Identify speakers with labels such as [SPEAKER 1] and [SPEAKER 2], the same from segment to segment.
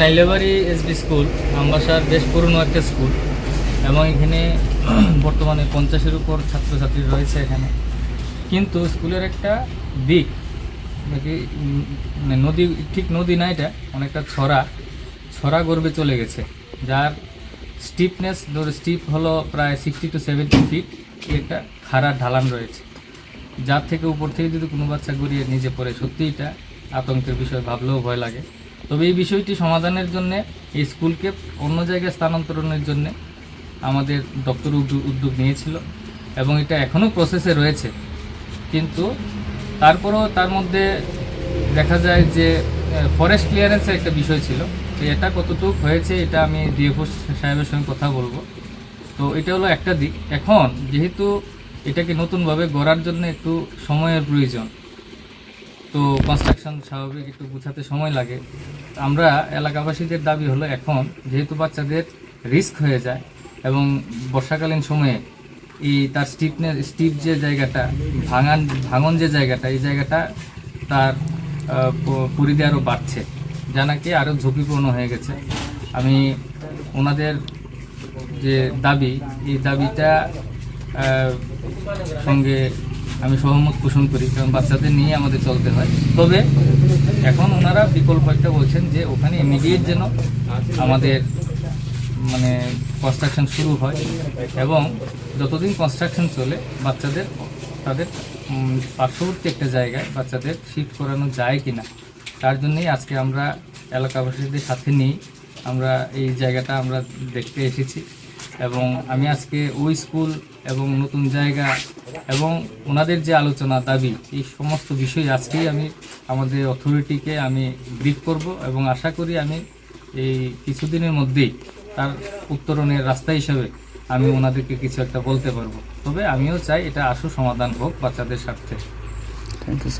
[SPEAKER 1] নাইলেবাড়ি SB school, আমবাসার বেশ পুরনো একটা স্কুল, এবং এখানে বর্তমানে পঞ্চাশের উপর ছাত্রছাত্রী রয়েছে এখানে। কিন্তু স্কুলের একটা দিক, নাকি মানে নদী, ঠিক নদী না এটা, অনেকটা ছড়া ছড়া গর্বে চলে গেছে, যার স্টিপনেস ধরো স্টিপ হলো প্রায় সিক্সটি টু সেভেন্টি ফিট একটা খাড়া ঢালান রয়েছে। যার থেকে উপর থেকে যদি কোনো বাচ্চা গড়িয়ে নিজে পড়ে সত্যি এটা আতঙ্কের বিষয়, ভাবলেও ভয় লাগে। তবে এই বিষয়টি সমাধানের জন্য, এই স্কুলকে অন্য জায়গায় স্থানান্তরণের জন্য আমাদের দপ্তর উদ্যোগ নিয়েছিল এবং এটা এখনও প্রসেসে রয়েছে। কিন্তু তারপরও তার মধ্যে দেখা যায় যে ফরেস্ট ক্লিয়ারেন্সের একটা বিষয় ছিল। তো এটা কতটুকু হয়েছে এটা আমি ডিএফও সাহেবের সঙ্গে কথা বলব। তো এটা হলো একটা দিক। এখন যেহেতু এটাকে নতুনভাবে গড়ার জন্য একটু সময়ের প্রয়োজন তো কনস্ট্রাকশন স্বাভাবিক, একটু গুছাতে সময় লাগে। আমরা এলাকাবাসীদের দাবি হলো এখন যেহেতু বাচ্চাদের রিস্ক হয়ে যায় এবং বর্ষাকালীন সময়ে এই তার স্টিপনে স্টিপ যে জায়গাটা, ভাঙান, ভাঙন যে জায়গাটা, এই জায়গাটা তার পরিধি আরও বাড়ছে। যা নাকি আরও ঝুঁকিপূর্ণ হয়ে গেছে। আমি ওনাদের যে দাবি, এই দাবিটা সঙ্গে আমি সহমত পোষণ করি, কারণ বাচ্চাদের নিয়ে আমাদের চলতে হয়। তবে এখন ওনারা বিকল্প একটা বলছেন যে ওখানে ইমিডিয়েট যেন আমাদের মানে কনস্ট্রাকশন শুরু হয় এবং যতদিন কনস্ট্রাকশন চলে, বাচ্চাদের, তাদের পার্শ্ববর্তী একটা জায়গায় বাচ্চাদের শিফট করানো যায় কি না তার জন্যই আজকে আমরা এলাকাবাসীদের সাথে নিই। আমরা এই জায়গাটা আমরা দেখতে এসেছি এবং আমি আজকে ওই স্কুল এবং নতুন জায়গা এবং ওনাদের যে আলোচনা দাবি এই সমস্ত বিষয় আজকেই আমি আমাদের অথরিটিকে আমি ব্রিফ করব এবং আশা করি আমি এই কিছুদিনের মধ্যেই তার উত্তরণের রাস্তা হিসেবে আমি ওনাদেরকে কিছু একটা বলতে পারব। তবে আমিও চাই এটা আসু সমাধান হোক বাচ্চাদের স্বার্থে।
[SPEAKER 2] থ্যাংক ইউ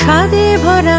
[SPEAKER 3] স্বাদে ভরা